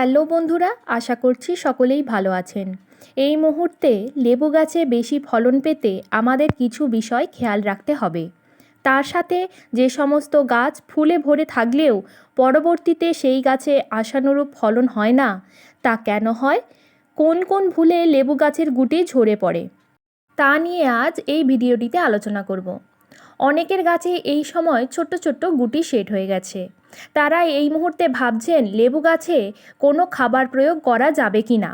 Hello বন্ধুরা, আশা করছি সকলেই ভালো আছেন। এই মুহূর্তে লেবু গাছে বেশি ফলন পেতে আমাদের কিছু বিষয় খেয়াল রাখতে হবে। তার সাথে যে সমস্ত গাছ ফুলে ভরে থাকলেও পরবর্তীতে সেই গাছে আশানুরূপ ফলন হয় না, তা কেন হয়? কোন কোন ভুলে লেবু গাছের গুটি ঝরে পড়ে? তা নিয়ে আজ এই ভিডিওটিতে আলোচনা করব। অনেকের গাছে এই সময় ছোট্ট ছোট্ট গুটি সেট হয়ে গেছে। তারা এই মুহূর্তে ভাবছেন লেবু গাছে কোনো খাবার প্রয়োগ করা যাবে কি না।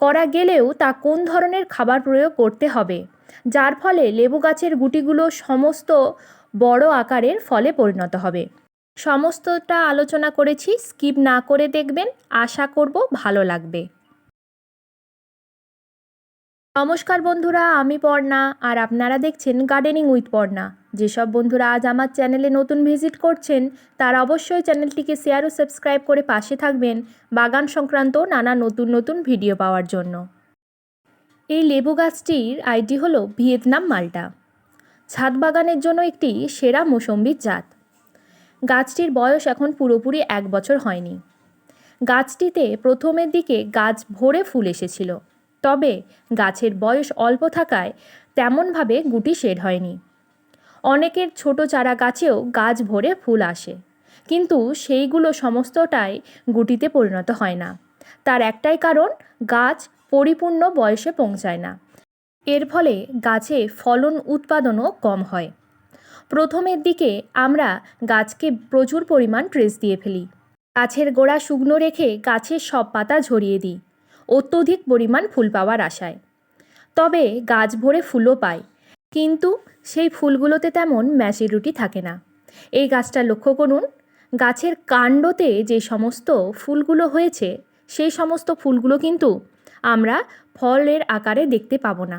করা গেলেও তা কোন ধরনের খাবার প্রয়োগ করতে হবে, যার ফলে লেবু গাছের গুটিগুলো সমস্ত বড় আকারের ফলে পরিণত হবে। সমস্তটা আলোচনা করেছি, স্কিপ না করে দেখবেন, আশা করব ভালো লাগবে। নমস্কার বন্ধুরা, আমি পর্ণা আর আপনারা দেখছেন গার্ডেনিং উইথ পর্ণা। যেসব বন্ধুরা আজ আমার চ্যানেলে নতুন ভিজিট করছেন, তারা অবশ্যই চ্যানেলটিকে শেয়ার ও সাবস্ক্রাইব করে পাশে থাকবেন বাগান সংক্রান্ত নানা নতুন নতুন ভিডিও পাওয়ার জন্য। এই লেবু গাছটির আইডি হলো ভিয়েতনাম মালটা। ছাদ বাগানের জন্য একটি সেরা মৌসম্বির জাত। গাছটির বয়স এখন পুরোপুরি এক বছর হয়নি। গাছটিতে প্রথমের দিকে গাছ ভরে ফুল এসেছিল। তবে গাছের বয়স অল্প থাকায় তেমনভাবে গুটি শেড হয়নি। অনেকের ছোট চারা গাছেও গাছ ভরে ফুল আসে, কিন্তু সেইগুলো সমস্তটাই গুটিতে পরিণত হয় না। তার একটাই কারণ, গাছ পরিপূর্ণ বয়সে পৌঁছায় না। এর ফলে গাছে ফলন উৎপাদনও কম হয়। প্রথমের দিকে আমরা গাছকে প্রচুর পরিমাণ ট্রেস দিয়ে ফেলি। গাছের গোড়া শুকনো রেখে গাছের সব পাতা ঝরিয়ে দিই। অত্যধিক পরিমাণ ফুল পাওয়ার আশায়। তবে গাছ ভরে ফুলও পায়, কিন্তু সেই ফুলগুলোতে তেমন ম্যাচুরিটি থাকে না। এই গাছটা লক্ষ্য করুন, গাছের কাণ্ডতে যে সমস্ত ফুলগুলো হয়েছে, সেই সমস্ত ফুলগুলো কিন্তু আমরা ফলের আকারে দেখতে পাবো না।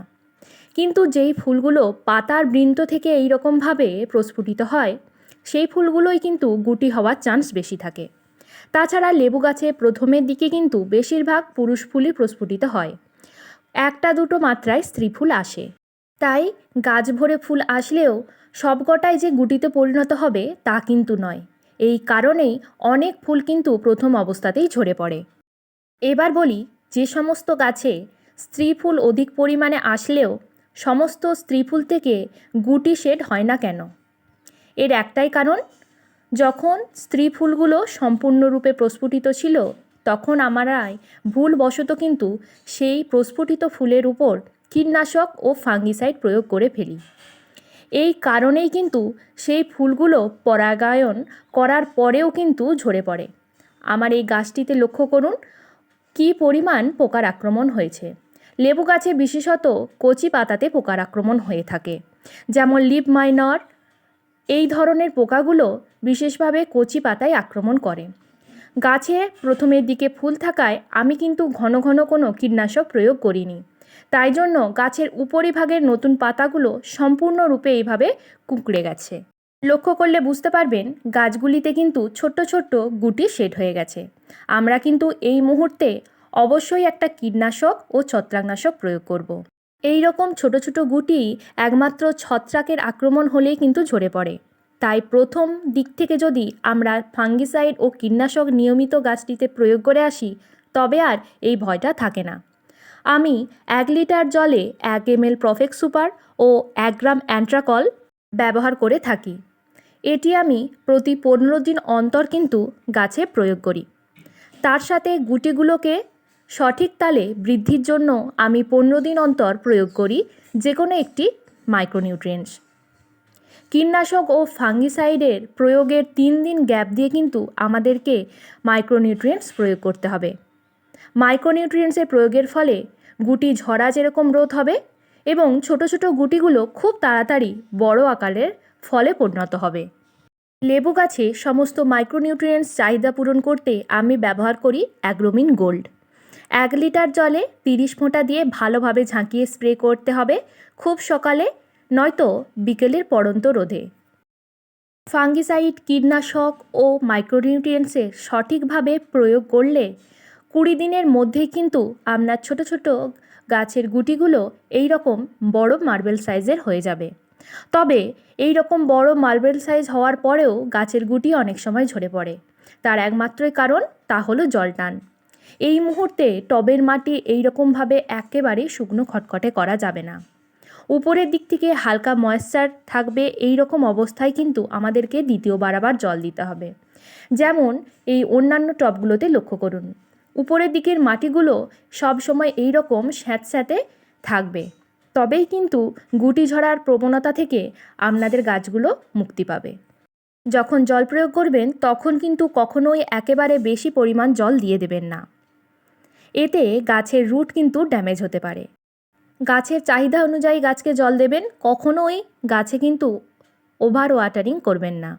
কিন্তু যেই ফুলগুলো পাতার বৃন্ত থেকে এই রকমভাবে প্রস্ফুটিত হয়, সেই ফুলগুলোই কিন্তু গুটি হওয়ার চান্স বেশি থাকে। তাছাড়া লেবু গাছে প্রথমের দিকে কিন্তু বেশিরভাগ পুরুষ ফুলই প্রস্ফুটিত হয়। একটা দুটো মাত্রায় স্ত্রী ফুল আসে। তাই গাছ ভরে ফুল আসলেও সবকটাই যে গুটিতে পরিণত হবে তা কিন্তু নয়। এই কারণেই অনেক ফুল কিন্তু প্রথম অবস্থাতেই ঝরে পড়ে। এবার বলি, যে সমস্ত গাছে স্ত্রী ফুল অধিক পরিমাণে আসলেও সমস্ত স্ত্রী ফুল থেকে গুটি শেড হয় না কেন? এর একটাই কারণ যখন স্ত্রী ফুলগুলো সম্পূর্ণরূপে প্রস্ফুটিত ছিল, তখন আমারাই ভুলবশত কিন্তু সেই প্রস্ফুটিত ফুলের উপর কীটনাশক ও ফাঙ্গিসাইড প্রয়োগ করে ফেলি। এই কারণেই কিন্তু সেই ফুলগুলো পরাগায়ন করার পরেও কিন্তু ঝরে পড়ে। আমার এই গাছটিতে লক্ষ্য করুন, কী পরিমাণ পোকার আক্রমণ হয়েছে। লেবু গাছে বিশেষত কচি পাতাতে পোকার আক্রমণ হয়ে থাকে, যেমন লিপ মাইনর এই ধরনের পোকাগুলো বিশেষভাবে কচি পাতায় আক্রমণ করে। গাছে প্রথমের দিকে ফুল থাকায় আমি কিন্তু ঘন ঘন কোনো কীটনাশক প্রয়োগ করিনি। তাই জন্য গাছের উপরিভাগের নতুন পাতাগুলো সম্পূর্ণরূপে এইভাবে কুঁকড়ে গেছে। লক্ষ্য করলে বুঝতে পারবেন, গাছগুলিতে কিন্তু ছোট্ট ছোট্ট গুটি শেড হয়ে গেছে। আমরা কিন্তু এই মুহূর্তে অবশ্যই একটা কীটনাশক ও ছত্রাকনাশক প্রয়োগ করব। এই রকম ছোট ছোট গুটি একমাত্র ছত্রাকের আক্রমণ হলেই কিন্তু ঝরে পড়ে। তাই প্রথম দিক থেকে যদি আমরা ফাঙ্গিসাইড ও কীটনাশক নিয়মিত গাছটিতে প্রয়োগ করে আসি, তবে আর এই ভয়টা থাকে না। আমি এক লিটার জলে এক এম এল প্রফেক্ট সুপার ও এক গ্রাম অ্যান্ট্রাকল ব্যবহার করে থাকি। এটি আমি প্রতি পনেরো দিন অন্তর কিন্তু গাছে প্রয়োগ করি। তার সাথে গুটিগুলোকে সঠিক তালে বৃদ্ধির জন্য আমি পনেরো দিন অন্তর প্রয়োগ করি যে কোনো একটি মাইক্রোনিউট্রিয়েন্টস। কীটনাশক ও ফাঙ্গিসাইডের প্রয়োগের তিন দিন গ্যাপ দিয়ে কিন্তু আমাদেরকে মাইক্রোনিউট্রিয়েন্টস প্রয়োগ করতে হবে। মাইক্রোনিউট্রিয়েন্টসের প্রয়োগের ফলে গুটি ঝরা যেরকম রোধ হবে এবং ছোট ছোট গুটিগুলো খুব তাড়াতাড়ি বড় আকারের ফলে পরিণত হবে। লেবু গাছে সমস্ত মাইক্রোনিউট্রিয়েন্টস চাহিদা পূরণ করতে আমি ব্যবহার করি অ্যাগ্রোমিন গোল্ড। এক লিটার জলে তিরিশ ফোঁটা দিয়ে ভালোভাবে ঝাঁকিয়ে স্প্রে করতে হবে। খুব সকালে, নয়তো বিকেলের পড়ন্ত রোধে ফাঙ্গিসাইড, কীটনাশক ও মাইক্রোনিউট্রিয়েন্টসের সঠিকভাবে প্রয়োগ করলে কুড়ি দিনের মধ্যেই কিন্তু আপনার ছোট ছোট গাছের গুটিগুলো এই রকম বড় মার্বেল সাইজের হয়ে যাবে। তবে এই রকম বড় মার্বেল সাইজ হওয়ার পরেও গাছের গুটি অনেক সময় ঝরে পড়ে। তার একমাত্রই কারণ তা হলো জল টান। এই মুহূর্তে টবের মাটি এই রকমভাবে একেবারে শুকনো খটখটে করা যাবে না। উপরের দিক থেকে হালকা ময়েশ্চার থাকবে এই রকম অবস্থায় কিন্তু আমাদেরকে দ্বিতীয়বার আবার জল দিতে হবে। যেমন এই অন্যান্য টবগুলোতে লক্ষ্য করুন। উপরের দিকের মাটিগুলো সব সময় এই রকম স্যাঁতস্যাঁতে থাকবে। তবেই কিন্তু গুটি ঝরার প্রবণতা থেকে আপনাদের গাছগুলো মুক্তি পাবে। যখন জল প্রয়োগ করবেন তখন কিন্তু কখনোই একেবারে বেশি পরিমাণ জল দিয়ে দেবেন না। এতে গাছের রুট কিন্তু ড্যামেজ হতে পারে। গাছের চাহিদা অনুযায়ী গাছকে জল দেবেন, কখনোই গাছে কিন্তু ওভার ওয়াটারিং করবেন না।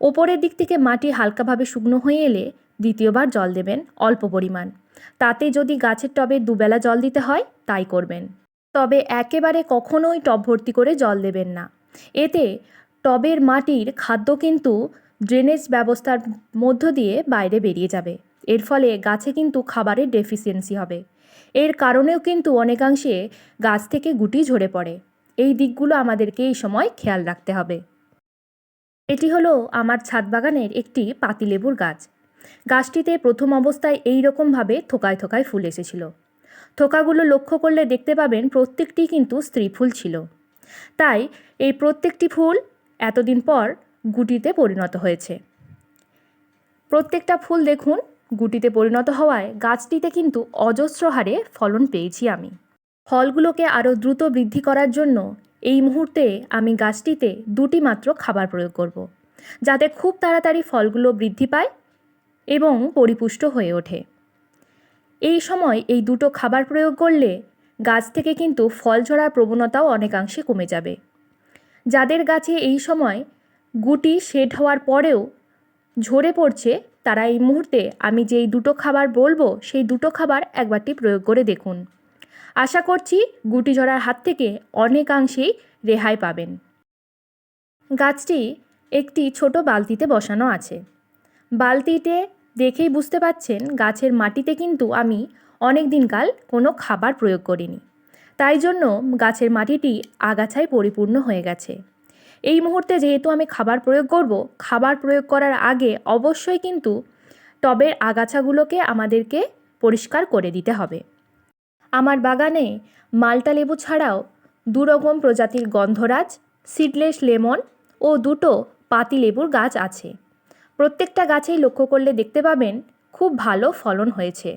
ওপরের দিক থেকে মাটি হালকাভাবে শুকনো হয়ে এলে দ্বিতীয়বার জল দেবেন অল্প পরিমাণ। তাতে যদি গাছের টবে দুবেলা জল দিতে হয়, তাই করবেন। তবে একেবারে কখনোই টব ভর্তি করে জল দেবেন না। এতে টবের মাটির খাদ্য কিন্তু ড্রেনেজ ব্যবস্থার মধ্য দিয়ে বাইরে বেরিয়ে যাবে। এর ফলে গাছে কিন্তু খাবারের ডেফিসিয়েন্সি হবে। এর কারণেও কিন্তু অনেকাংশে গাছ থেকে গুটি ঝরে পড়ে। এই দিকগুলো আমাদেরকে এই সময় খেয়াল রাখতে হবে। এটি হলো আমার ছাদ বাগানের একটি পাতিলেবুর গাছ। গাছটিতে প্রথম অবস্থায় এই রকমভাবে থোকায় থোকায় ফুল এসেছিল। থোকাগুলো লক্ষ্য করলে দেখতে পাবেন প্রত্যেকটি কিন্তু স্ত্রী ফুল ছিল। তাই এই প্রত্যেকটি ফুল এতদিন পর গুটিতে পরিণত হয়েছে। প্রত্যেকটা ফুল দেখুন গুটিতে পরিণত হওয়ায় গাছটিতে কিন্তু অজস্র হারে ফলন পেয়েছি আমি ফলগুলোকে আরও দ্রুত বৃদ্ধি করার জন্য এই মুহূর্তে আমি গাছটিতে দুটি মাত্র খাবার প্রয়োগ করব। যাতে খুব তাড়াতাড়ি ফলগুলো বৃদ্ধি পায় এবং পরিপুষ্ট হয়ে ওঠে এই সময় এই দুটো খাবার প্রয়োগ করলে গাছ থেকে কিন্তু ফল ঝরার প্রবণতাও অনেকাংশে কমে যাবে যাদের গাছে এই সময় গুটি শেড হওয়ার পরেও ঝরে পড়ছে তারা এই মুহূর্তে আমি যেই দুটো খাবার বলব, সেই দুটো খাবার একবারটি প্রয়োগ করে দেখুন। আশা করছি গুটি ঝরার হাত থেকে অনেকাংশেই রেহাই পাবেন। গাছটি একটি ছোট বালতিতে বসানো আছে। বালতিতে দেখেই বুঝতে পাচ্ছেন গাছের মাটিতে কিন্তু আমি অনেক দিনকাল কোনো খাবার প্রয়োগ করিনি। তাই জন্য গাছের মাটিটি আগাছায় পরিপূর্ণ হয়ে গেছে। এই মুহূর্তে যেহেতু আমি খাবার প্রয়োগ করব, খাবার প্রয়োগ করার আগে অবশ্যই কিন্তু টবের আগাছাগুলোকে আমাদেরকে পরিষ্কার করে দিতে হবে। আমার বাগানে মাল্টা লেবু ছাড়াও দুরকম প্রজাতির গন্ধরাজ, সিডলেস লেমন ও দুটো পাতি লেবুর গাছ আছে। প্রত্যেকটা গাছেই লক্ষ্য করলে দেখতে পাবেন খুব ভালো ফলন হয়েছে।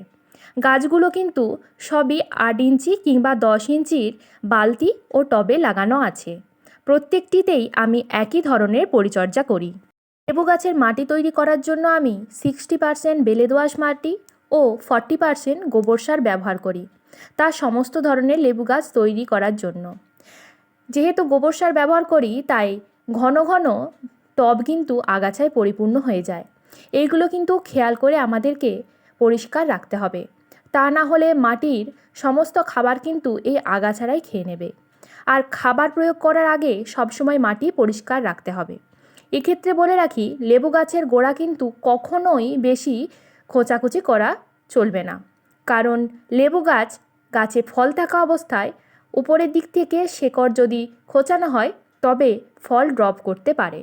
গাছগুলো কিন্তু সবই আট ইঞ্চি কিংবা দশ ইঞ্চির বালতি ও টবে লাগানো আছে। প্রত্যেকটিতেই আমি একই ধরনের পরিচর্যা করি। লেবু গাছের মাটি তৈরি করার জন্য আমি সিক্সটি পারসেন্ট বেলে দোআঁশ মাটি ও ফর্টি পারসেন্ট গোবর সার ব্যবহার করি, তা সমস্ত ধরনের লেবু গাছ তৈরি করার জন্য। যেহেতু গোবর সার ব্যবহার করি, তাই ঘন ঘন টব কিন্তু আগাছায় পরিপূর্ণ হয়ে যায়। এইগুলো কিন্তু খেয়াল করে আমাদেরকে পরিষ্কার রাখতে হবে। তা না হলে মাটির সমস্ত খাবার কিন্তু এই আগাছারাই খেয়ে নেবে। আর খাবার প্রয়োগ করার আগে সবসময় মাটি পরিষ্কার রাখতে হবে। এক্ষেত্রে বলে রাখি, লেবু গাছের গোড়া কিন্তু কখনোই বেশি খোঁচাখুচি করা চলবে না। কারণ লেবু গাছ গাছে ফল থাকা অবস্থায় উপরের দিক থেকে শেকড় যদি খোঁচানো হয়, তবে ফল ড্রপ করতে পারে।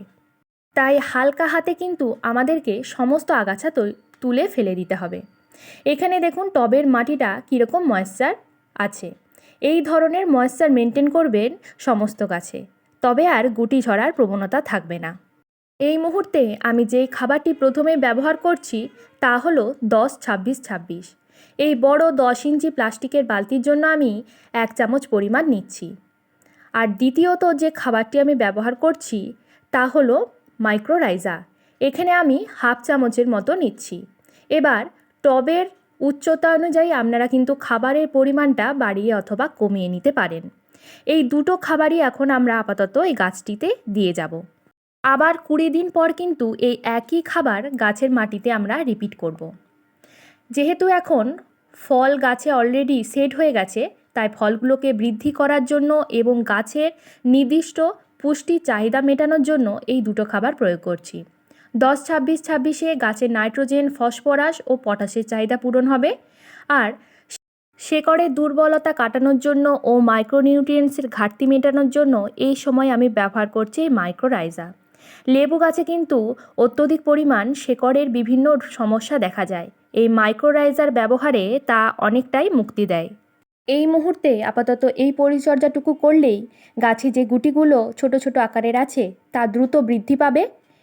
তাই হালকা হাতে কিন্তু আমাদেরকে সমস্ত আগাছা তুলে ফেলে দিতে হবে। এখানে দেখুন টবের মাটিটা কীরকম ময়েশ্চার আছে। এই ধরনের ময়েশ্চার মেনটেন করবেন সমস্ত গাছে। তবে আর গুটি ঝরার প্রবণতা থাকবে না। এই মুহূর্তে আমি যেই খাবারটি প্রথমে ব্যবহার করছি, তা হলো দশ ছাব্বিশ ছাব্বিশ। এই বড় দশ ইঞ্চি প্লাস্টিকের বালতির জন্য আমি এক চামচ পরিমাণ নিচ্ছি। আর দ্বিতীয়ত যে খাবারটি আমি ব্যবহার করছি, তা হলো মাইক্রোরাইজা এখানে আমি হাফ চামচের মতো নিচ্ছি। এবার টবের উচ্চতা অনুযায়ী আপনারা কিন্তু খাবারের পরিমাণটা বাড়িয়ে অথবা কমিয়ে নিতে পারেন। এই দুটো খাবারই এখন আমরা আপাতত এই গাছটিতে দিয়ে যাব। আবার কুড়ি দিন পর কিন্তু এই একই খাবার গাছের মাটিতে আমরা রিপিট করব। যেহেতু এখন ফল গাছে অলরেডি সেট হয়ে গেছে, তাই ফলগুলোকে বৃদ্ধি করার জন্য এবং গাছের নির্দিষ্ট পুষ্টি চাহিদা মেটানোর জন্য এই দুটো খাবার প্রয়োগ করছি। দশ ছাব্বিশ ছাব্বিশে গাছের নাইট্রোজেন, ফসফরাস ও পটাশের চাহিদা পূরণ হবে। আর শেকড়ের দুর্বলতা কাটানোর জন্য ও মাইক্রোনিউট্রিয়েন্টসের ঘাটতি মেটানোর জন্য এই সময় আমি ব্যবহার করছি মাইক্রোরাইজা লেবু গাছে কিন্তু অত্যধিক পরিমাণ শেকড়ের বিভিন্ন সমস্যা দেখা যায়। এই মাইক্রোরাইজার ব্যবহারে তা অনেকটাই মুক্তি দেয়। এই মুহূর্তে আপাতত এই পরিচর্যাটুকু করলেই গাছে যে গুটিগুলো ছোট ছোট আকারের আছে, তা দ্রুত বৃদ্ধি পাবে।